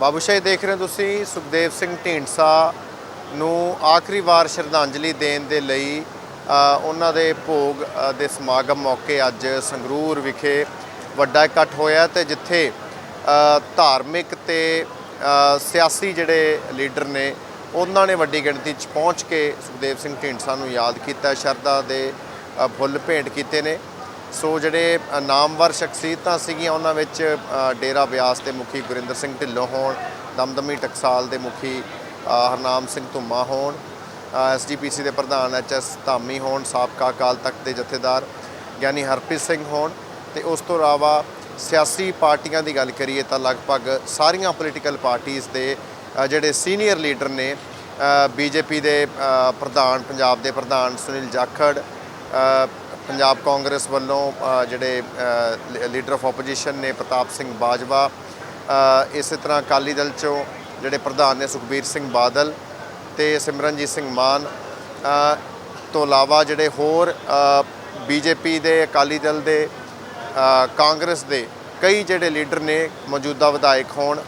ਬਾਬੂਸ਼ਾਹੀ ਦੇਖ ਰਹੇ ਹੋ ਤੁਸੀਂ ਸੁਖਦੇਵ ਸਿੰਘ ਢੀਂਡਸਾ ਨੂੰ ਆਖਰੀ ਵਾਰ ਸ਼ਰਧਾਂਜਲੀ ਦੇਣ ਦੇ ਲਈ ਉਹਨਾਂ ਦੇ ਭੋਗ ਦੇ ਸਮਾਗਮ ਮੌਕੇ ਅੱਜ ਸੰਗਰੂਰ ਵਿਖੇ ਵੱਡਾ ਇਕੱਠ ਹੋਇਆ ਤੇ ਜਿੱਥੇ ਧਾਰਮਿਕ ਤੇ ਸਿਆਸੀ ਜਿਹੜੇ ਲੀਡਰ ਨੇ, ਉਹਨਾਂ ਨੇ ਵੱਡੀ ਗਿਣਤੀ 'ਚ ਪਹੁੰਚ ਕੇ ਸੁਖਦੇਵ ਸਿੰਘ ਢੀਂਡਸਾ ਨੂੰ ਯਾਦ ਕੀਤਾ, ਸ਼ਰਧਾ ਦੇ ਫੁੱਲ ਭੇਂਟ ਕੀਤੇ ਨੇ। ਸੋ ਜਿਹੜੇ ਨਾਮਵਰ ਸ਼ਖਸੀਅਤਾਂ ਸੀਗੀਆਂ, ਉਹਨਾਂ ਵਿੱਚ ਡੇਰਾ ਬਿਆਸ ਦੇ ਮੁਖੀ ਗੁਰਿੰਦਰ ਸਿੰਘ ਢਿੱਲੋਂ ਹੋਣ, ਦਮਦਮੀ ਟਕਸਾਲ ਦੇ ਮੁਖੀ ਹਰਨਾਮ ਸਿੰਘ ਧੁੰਮਾ ਹੋਣ ਐਸਜੀਪੀਸੀ ਦੇ ਪ੍ਰਧਾਨ ਐਚਐਸ ਧਾਮੀ ਹੋਣ, ਸਾਬਕਾ ਅਕਾਲ ਤਖਤ ਦੇ ਜਥੇਦਾਰ ਗਿਆਨੀ ਹਰਪ੍ਰੀਤ ਸਿੰਘ ਹੋਣ ਤੇ ਉਸ ਤੋਂ ਇਲਾਵਾ ਸਿਆਸੀ ਪਾਰਟੀਆਂ ਦੀ ਗੱਲ ਕਰੀਏ ਤਾਂ ਲਗਭਗ ਸਾਰੀਆਂ ਪੋਲੀਟੀਕਲ ਪਾਰਟੀਆਂ ਦੇ ਜਿਹੜੇ ਸੀਨੀਅਰ ਲੀਡਰ ਨੇ ਬੀਜੇਪੀ ਦੇ ਪ੍ਰਧਾਨ, ਪੰਜਾਬ ਦੇ ਪ੍ਰਧਾਨ ਸੁਨੀਲ ਜਾਖੜ ਪੰਜਾਬ ਕਾਂਗਰਸ ਵੱਲੋਂ ਜਿਹੜੇ ਲੀਡਰ ਆਫ ਆਪੋਜੀਸ਼ਨ ਨੇ ਪ੍ਰਤਾਪ ਸਿੰਘ ਬਾਜਵਾ ਅ, ਇਸੇ ਤਰ੍ਹਾਂ ਅਕਾਲੀ ਦਲ ਚੋਂ ਜਿਹੜੇ ਪ੍ਰਧਾਨ ਨੇ ਸੁਖਬੀਰ ਸਿੰਘ ਬਾਦਲ ਤੇ ਸਿਮਰਨਜੀਤ ਸਿੰਘ ਮਾਨ ਤੋਂ ਇਲਾਵਾ ਜਿਹੜੇ ਹੋਰ ਬੀਜੇਪੀ ਦੇ ਅਕਾਲੀ ਦਲ ਦੇ ਕਾਂਗਰਸ ਦੇ ਕਈ ਜਿਹੜੇ ਲੀਡਰ ਨੇ ਮੌਜੂਦਾ ਵਿਧਾਇਕ ਹੋਣ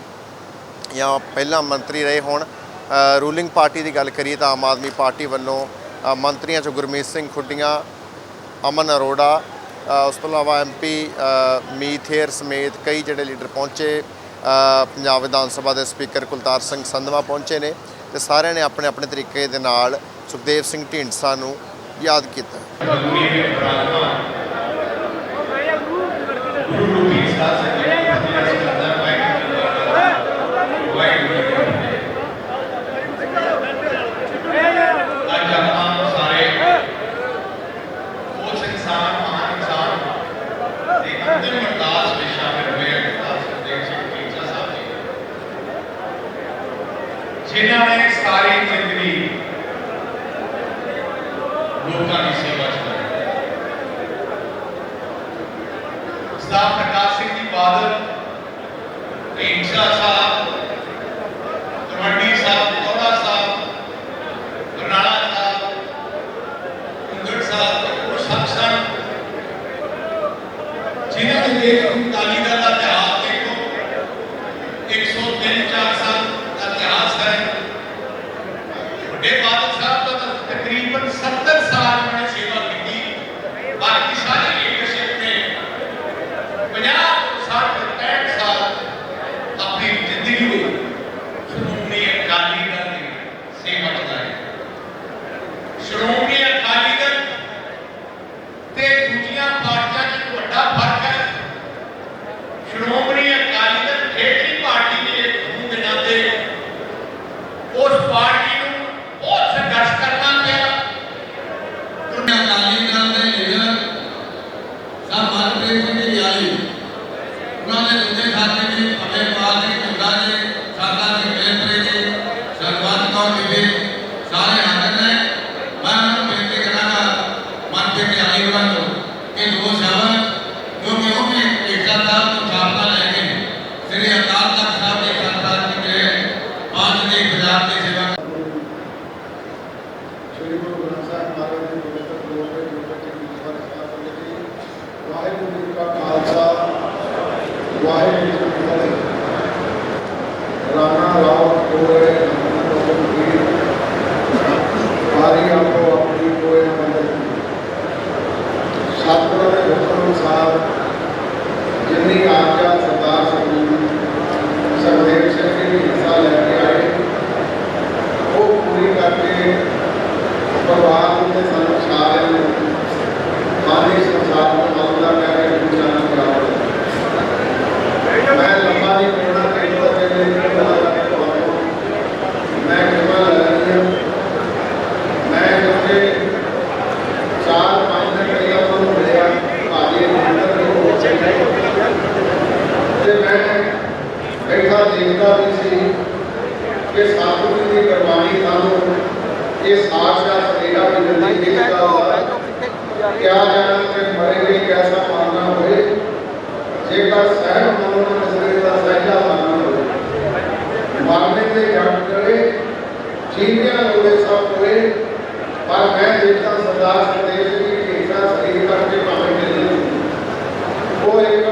ਜਾਂ ਪਹਿਲਾਂ ਮੰਤਰੀ ਰਹੇ ਹੋਣ ਰੂਲਿੰਗ ਪਾਰਟੀ ਦੀ ਗੱਲ ਕਰੀਏ ਤਾਂ ਆਮ ਆਦਮੀ ਪਾਰਟੀ ਵੱਲੋਂ ਮੰਤਰੀਆਂ ਚੋਂ ਗੁਰਮੀਤ ਸਿੰਘ ਖੁੱਡੀਆਂ ਅਮਨ ਅਰੋੜਾ ਉਸ ਤੋਂ ਇਲਾਵਾ ਐਮਪੀ ਮੀਥੇਰ ਸਮੇਤ ਕਈ ਜਿਹੜੇ ਲੀਡਰ ਪਹੁੰਚੇ ਪੰਜਾਬ ਵਿਧਾਨ ਸਭਾ ਦੇ ਸਪੀਕਰ ਕੁਲਤਾਰ ਸਿੰਘ ਸੰਧਵਾ ਪਹੁੰਚੇ ਨੇ ਤੇ ਸਾਰਿਆਂ ਨੇ ਆਪਣੇ ਆਪਣੇ ਤਰੀਕੇ ਦੇ ਨਾਲ ਸੁਖਦੇਵ ਸਿੰਘ ਢੀਂਡਸਾ ਨੂੰ ਯਾਦ ਕੀਤਾ ਅੱਜ ਆਪਾਂ ਸਾਰੇ ਉਸ ਇਨਸਾਨ ਮਹਾਨ ਇਨਸਾਨ ਦੇ ਅੰਦਰ ਅਰਦਾਸ ਵਿੱਚ ਸ਼ਾਮਿਲ ਹੋਏ ਅਰਦਾਸ ਸੁਖਦੇਵ ਸਿੰਘ ਢੀਂਡਸਾ ਸਾਹਿਬ ਜੀ ਜਿਨ੍ਹਾਂ ਨੇ ਸਾਰੀ ਜ਼ਿੰਦਗੀ ਲੋਕਾਂ ਦੀ ਸੇਵਾ ਚ ਲਾਈ ਸਰਦਾਰ ਪ੍ਰਕਾਸ਼ ਸਿੰਘ ਜੀ ਬਾਦਲ ਢੀਂਡਸਾ ਸਾਹਿਬ ਤਲਵੰਡੀ ਸਾਹਿਬ ਕੋੜਾ ਸਾਹਿਬ ਬਰਨਾਲਾ ਸਾਹਿਬ ਕੁੰਗੜ ਸਾਹਿਬ ਉਹ ਸਭ ਸਨ ਜਿਨ੍ਹਾਂ ਦੇ ਦੇਖ ਅਕਾਲੀ ਦਲ ਦਾ ਇਤਿਹਾਸ ਦੇਖੋ 103 4 ਸਾਲ ਦਾ ਇਤਿਹਾਸ ਹੈ ਵੱਡੇ ਬਾਦਲ ਸਾਹਿਬ ਦਾ ਤਾਂ ਤਕਰੀਬਨ 70 ਸਾਲ ਉਹਨਾਂ ਨੇ ਸੇਵਾ ਕੀਤੀ ਬਾਕੀ ਸਾਰੇ ਲੀਡਰਸ਼ਿਪ ਨੇ 50 60 65 ਸਾਲ ਆਪਣੀ ਜ਼ਿੰਦਗੀ ਵਿੱਚ ਸ਼੍ਰੋਮਣੀ ਅਕਾਲੀ ਦਲ ਦੀ ਸੇਵਾ ਚਲਾਈ ਸ਼੍ਰੋਮਣੀ ਅਕਾਲੀ ਦਲ ਤੇ ਦੂਜੀਆਂ ਪਾਰਟੀਆਂ 'ਚ ਇੱਕ ਵੱਡਾ ਫ਼ਰਕ ਹੈ ਸ਼੍ਰੋਮਣੀ ਅਕਾਲੀ ਦਲ ਖੇਤਰੀ ਪਾਰਟੀ ਦੇ ਹੋਣ ਦੇ ਨਾਤੇ ਉਸ ਪਾਰਟੀ ਨੂੰ ਬਹੁਤ ਸੰਘਰਸ਼ ਕਰਨਾ ਪਿਆ ਅਕਾਲੀ ਦਲ ਦੇ ਲੀਡਰ ਸਭ ਮਨਪ੍ਰੀਤ ਸਿੰਘ ਜੀ ਆਈ ਉਹਨਾਂ ਦੇ ਦੂਜੇ ਸਾਥੀ ਜੀ ਅਮਰਪਾਲ ਸਿੰਘ ਚੁੰਗਾ ਜੀ ਸਾਡਾ ਜੀ ਮੇਲਪ੍ਰੀ ਜੀ ਸਰਬੱਤ ਕੌਰ ਬੀਬੀ ਸਾਰੇ ਹਾਜ਼ਰ ਨੇ ਮੈਂ ਉਹਨਾਂ ਨੂੰ ਬੇਨਤੀ ਕਰਾਂਗਾ ਮਨਪ੍ਰੀਤ ਜੀ ਆਈ ਉਹਨਾਂ ਨੂੰ ਕਿ ਦੋ ਸ਼ਬਦ ਜੋ ਕਿ ਉਹ ਵੀ ਏਕਤਾ ਸਾਹਿਬ ਤੋਂ ਸਾਹਮਣਾ ਲੈ ਕੇ ਸ੍ਰੀ ਅਕਾਲ ਤਖਤ ਸਾਹਿਬ ਦੇ ਕਰਤਾਰ ਜੀ ਦੇ ਪੰਜ ਦੀ ਪੰਜਾਬ ਦੀ ਸੇਵਾ ਸ਼੍ਰੀ ਗੁਰੂ ਗ੍ਰੰਥ ਸਾਹਿਬ ਮਹਾਰਾਜ ਜੀ ਦੇ ਪਵਿੱਤਰ ਗ੍ਰੰਥ ਦੇ ਜੋ ਬੱਚੇ ਦੀ ਸਵਾਲ ਸਾਫ਼ ਜੀ ਵਾਹਿਗੁਰੂ ਜੀ ਕਾ ਖਾਲਸਾ ਵਾਹਿਗੁਰੂ ਜੀ ਕੀ ਫਤਿਹ ਰਾਣਾ ਰਾਓ ਕੋਰੇ ਨਮਨ ਕੀ ਵਾਰੀ ਆਪੋ ਆਪਣੀ ਕੋਏ ਮੰਦਰ ਸਤਿਗੁਰੂ ਦੇ ਹੁਕਮ ਅਨੁਸਾਰ ਜਿੰਨੀ ਆਗਿਆ ਸਰਦਾਰ ਸਿੰਘ ਸਰਦੇਵ ਸਿੰਘ ਜੀ ਦੀ ਹਿੱਸਾ ਲੈ ਕੇ ਆਏ ਉਹ ਪੂਰੀ ਕਰਕੇ ਪਰਿਵਾਰ ਦੇ ਸਾਨੂੰ ਸਾਰਿਆਂ ਨੂੰ ਮਾਨੀ ਸੰਸਾਰ ਨੂੰ ਮੌਲਾ ਕਹਿ ਕੇ ਵਿਚਾਰਨ ਕਰਾਓ ਮੈਂ ਲੰਮਾ ਨਹੀਂ ਬੋਲਣਾ ਕਈ ਵਾਰ ਦੇ ਲਈ ਬੋਲਣਾ ਲੱਗੇ ਤੁਹਾਨੂੰ ਮੈਂ ਕਿਹਾ ਲੱਗੀ ਹਾਂ ਮੈਂ ਕਿਉਂਕਿ ਚਾਰ ਪੰਜ ਦਿਨ ਪਹਿਲਾਂ ਤੁਹਾਨੂੰ ਮਿਲਿਆ ਭਾਜੀ ਮੰਦਰ ਦੇ ਹੋ ਤੇ ਮੈਂ ਬੈਠਾ ਦੇਖਦਾ ਵੀ ਸੀ ਕਿ ਸਤਿਗੁਰੂ ਦੀ ਕੁਰਬਾਨੀ ਸਾਨੂੰ ਇਹ ਸਾਖਸ਼ਾਤ ਸਰੀਰਾ ਵੀ ਦਿੰਦੀ ਦਿਖਦਾ ਕਿਆ ਜਾਣਾ ਕਿ ਮਰੇ ਗਏ ਕੈਸਾ ਮਾਰਨਾ ਹੋਏ ਜੇਕਰ ਸਹਿਬ ਮਨੋਂ ਨਜ਼ਰੇ ਦਾ ਸਹਿਜਾ ਮਾਰਨਾ ਹੋਏ ਮਾਰਨੇ ਦੇ ਜੱਟ ਕਰੇ ਜੀਵਿਆਂ ਲੋੜੇ ਸਭ ਹੋਏ ਪਰ ਮੈਂ ਦੇਖਦਾ ਸਰਦਾਰ ਸਰਦੇਵ ਜੀ ਦੀ ਢੀਂਡਸਾ ਸਰੀਰ ਕਰਕੇ ਭਾਵੇਂ ਮਿਲਦੇ ਉਹ ਇੱਕ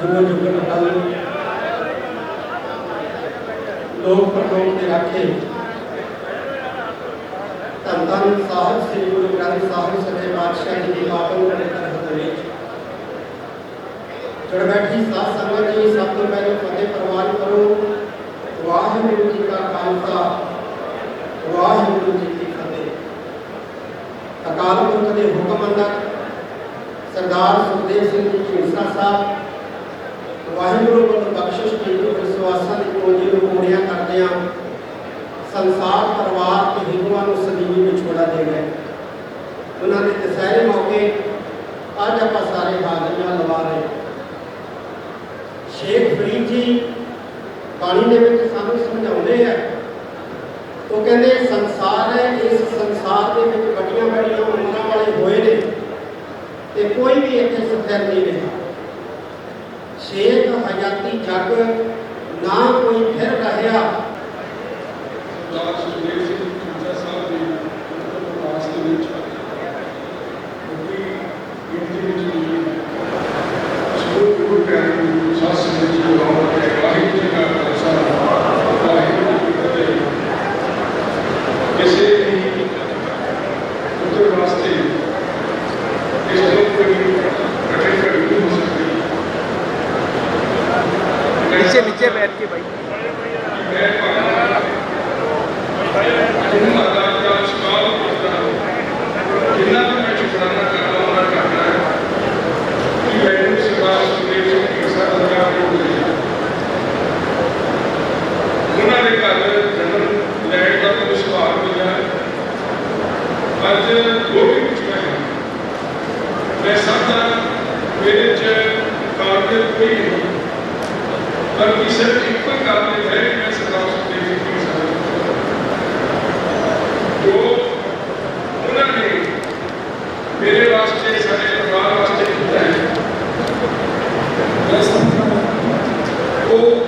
جمعہ جمعہ متعلق لوگ پر لوگ کے رکھے تنتان صاحب سے گرو گرانت صاحب سطح بادشاہ کی ماپن کرنے کا حضرے چڑھ بیٹھی سات سنگت کی سب تو پہلے فتح پروان کرو واہ گرو جی کا خالصہ واہ گرو جی کی فتح اکال پنتھ کے حکم اندر سردار سکھدیو سنگھ جی صاحب ਵਾਹਿਗੁਰੂ ਨੂੰ ਬਖਸ਼ਿਸ਼ ਕੀਤੀ ਵਿਸ਼ਵਾਸਾਂ ਦੀ ਪੂੰਜੀ ਨੂੰ ਪੂਰੀਆਂ ਕਰਦੇ ਆ ਸੰਸਾਰ, ਪਰਿਵਾਰ ਤੇ ਹਿੰਦੂਆਂ ਨੂੰ ਸਦੀਵੀ ਵਿਛੋੜਾ ਦੇ ਗਏ ਉਹਨਾਂ ਦੇ ਦਸਹਿਰੇ ਮੌਕੇ ਅੱਜ ਆਪਾਂ ਸਾਰੇ ਹਾਜ਼ਰੀਆਂ ਲਵਾ ਰਹੇ ਸ਼ੇਖ ਫਰੀਦ ਜੀ ਬਾਣੀ ਦੇ ਵਿੱਚ ਸਾਨੂੰ ਸਮਝਾਉਂਦੇ ਆ। ਉਹ ਕਹਿੰਦੇ, ਸੰਸਾਰ ਹੈ, ਇਸ ਸੰਸਾਰ ਦੇ ਵਿੱਚ ਵੱਡੀਆਂ ਵੱਡੀਆਂ ਉਮਰਾਂ ਵਾਲੇ ਹੋਏ ਨੇ ਤੇ ਕੋਈ ਵੀ ਇੱਥੇ ਸਥਿਰ ਨਹੀਂ ਰਿਹਾ। ਸੇਖ ਹਯਾਤੀ ਜਗ, ਨਾ ਕੋਈ ਫਿਰ ਰਹਿਆ। ਦਾਸ ਸੁਖਦੇਵ ਸਿੰਘ ਖਾਲਸਾ ਸਾਹਿਬ ਜੀ ਪ੍ਰਕਾਸ਼ ਦੇ ਵਿੱਚ नीचे नीचे बैठ के भाई। ਅੱਜ ਲੋਕ ਵਿੱਚ ਮੈਂ ਮੈਂ ਸਮਝਦਾ ਮੇਰੇ ਚ ਕਾਰਗਰ ਕੋਈ ਨਹੀਂ ਪਰ ਕਿਸੇ ਦੀ ਕੋਈ ਗੱਲ ਨਹੀਂ ਹੈ ਮੈਂ ਸਰਦਾਰ ਸੁਖਦੇਵ ਜੀ ਨੂੰ ਸਮਝਦਾ ਉਹ ਉਹਨਾਂ ਨੇ ਮੇਰੇ ਵਾਸਤੇ, ਸਾਡੇ ਪਰਿਵਾਰ ਵਾਸਤੇ ਕੀਤਾ ਹੈ, ਉਹ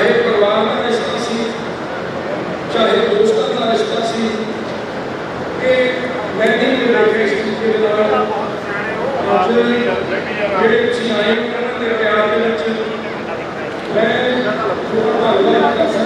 ਚਾਹੇ ਪਰਿਵਾਰ ਦਾ ਰਿਸ਼ਤਾ ਸੀ, ਚਾਹੇ ਦੋਸਤਾਂ ਦਾ ਰਿਸ਼ਤਾ ਸੀ ਇਹ ਮੈਂ ਨਹੀਂ ਦੇਖੇ ਇਸ ਚੀਜ਼ ਦੇ ਨਾਲ ਅੱਜ ਜਿਹੜੇ ਤੁਸੀਂ ਆਏ ਉਹਨਾਂ ਦੇ ਪਿਆਰ ਦੇ ਵਿੱਚ ਮੈਂ ਤੁਹਾਨੂੰ ਧੰਨਵਾਦ ਕਰਦਾ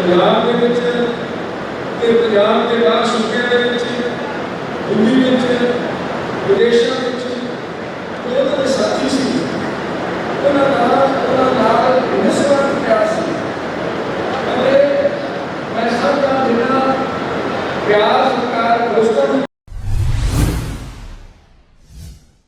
ਪੰਜਾਬ ਦੇ ਵਿੱਚ ਤੇ ਪੰਜਾਬ ਦੇ ਬਾਹਰ ਸੂਬਿਆਂ ਦੇ ਵਿੱਚ, ਦਿੱਲੀ ਵਿੱਚ, ਵਿਦੇਸ਼ਾਂ ਵਿੱਚ ਉਹਨਾਂ ਦੇ ਸਾਥੀ ਸੀ। ਉਹਨਾਂ ਦਾ ਉਹਨਾਂ ਨਾਲ ਨਿਸਬਤ ਪਿਆਰ ਸੀ। ਅਤੇ ਮੈਂ ਸਭ ਦਾ ਜਿੰਨਾ ਪਿਆਰ